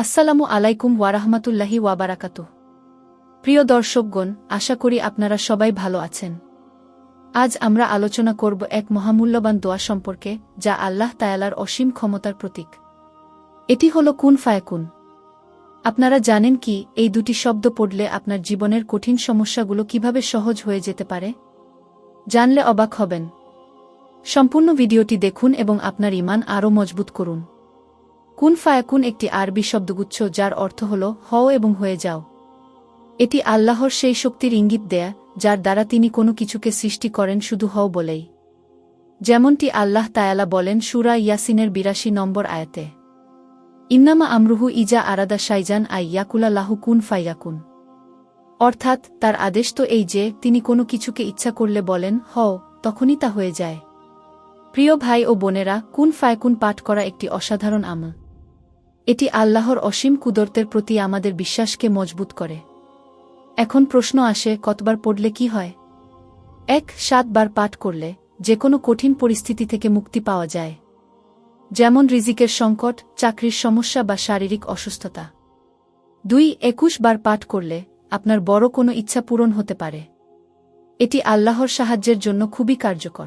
আসসালামু আলাইকুম ওয়ারাহমাতুল্লাহি ওয়াবারাকাত প্রিয় দর্শকগণ, আশা করি আপনারা সবাই ভালো আছেন। আজ আমরা আলোচনা করব এক মহামূল্যবান দোয়া সম্পর্কে, যা আল্লাহ তায়ালার অসীম ক্ষমতার প্রতীক। এটি হল কুন ফায়াকুন। আপনারা জানেন কি, এই দুটি শব্দ পড়লে আপনার জীবনের কঠিন সমস্যাগুলো কীভাবে সহজ হয়ে যেতে পারে? জানলে অবাক হবেন। সম্পূর্ণ ভিডিওটি দেখুন এবং আপনার ইমান আরও মজবুত করুন। কুন ফায়াকুন একটি আরবি শব্দগুচ্ছ যার অর্থ হল, হও এবং হয়ে যাও। এটি আল্লাহর সেই শক্তির ইঙ্গিত দেয়া, যার দ্বারা তিনি কোনো কিছুকে সৃষ্টি করেন শুধু হও বলেই। যেমনটি আল্লাহ তায়ালা বলেন সুরা ইয়াসিনের বিরাশি নম্বর আয়াতে। ইন্নামা আমরুহু ইজা আরাদা সাইজান আই লাহু কুন ফাইয়াকুন। অর্থাৎ, তার আদেশ তো এই যে, তিনি কোনো কিছুকে ইচ্ছা করলে বলেন, হও, তখনই তা হয়ে যায়। প্রিয় ভাই ও বোনেরা, কুন ফায়কুন পাঠ করা একটি অসাধারণ আমল। এটি আল্লাহর অসীম কুদরতের প্রতি আমাদের বিশ্বাসকে মজবুত করে। এখন প্রশ্ন আসে, কতবার পড়লে কি হয়? এক, সাতবার পাঠ করলে যে কোনো কঠিন পরিস্থিতি থেকে মুক্তি পাওয়া যায়। যেমন রিজিকের সংকট, চাকরির সমস্যা বা শারীরিক অসুস্থতা। দুই একুশ বার পাঠ করলে আপনার বড় কোনো ইচ্ছা পূরণ হতে পারে। এটি আল্লাহর সাহায্যের জন্য খুবই কার্যকর।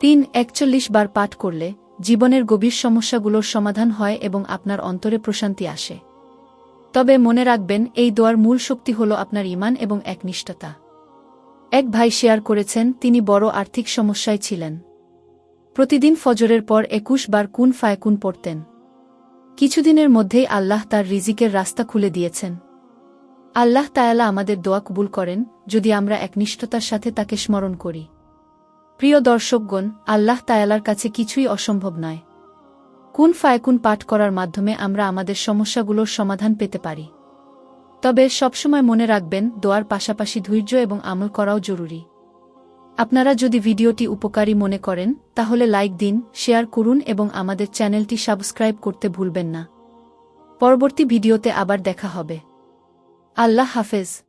তিন একচল্লিশ বার পাঠ করলে জীবনের গভীর সমস্যাগুলোর সমাধান হয় এবং আপনার অন্তরে প্রশান্তি আসে। তবে মনে রাখবেন, এই দোয়ার মূল শক্তি হল আপনার ইমান এবং একনিষ্ঠতা। এক ভাই শেয়ার করেছেন, তিনি বড় আর্থিক সমস্যায় ছিলেন। প্রতিদিন ফজরের পর একুশ বার কুন ফায়কুন পড়তেন। কিছুদিনের মধ্যেই আল্লাহ তার রিজিকের রাস্তা খুলে দিয়েছেন। আল্লাহ তায়ালা আমাদের দোয়া কবুল করেন, যদি আমরা একনিষ্ঠতার সাথে তাকে স্মরণ করি। প্রিয় দর্শকগণ, আল্লাহ তায়ালার কাছে কিছুই অসম্ভব নয়। কুন ফায়কুন পাঠ করার মাধ্যমে আমরা আমাদের সমস্যাগুলোর সমাধান পেতে পারি? তবে সবসময় মনে রাখবেন, দোয়ার পাশাপাশি ধৈর্য এবং আমল করাও জরুরি। আপনারা যদি ভিডিওটি উপকারী মনে করেন, তাহলে লাইক দিন, শেয়ার করুন এবং আমাদের চ্যানেলটি সাবস্ক্রাইব করতে ভুলবেন না। পরবর্তী ভিডিওতে আবার দেখা হবে। আল্লাহ হাফেজ।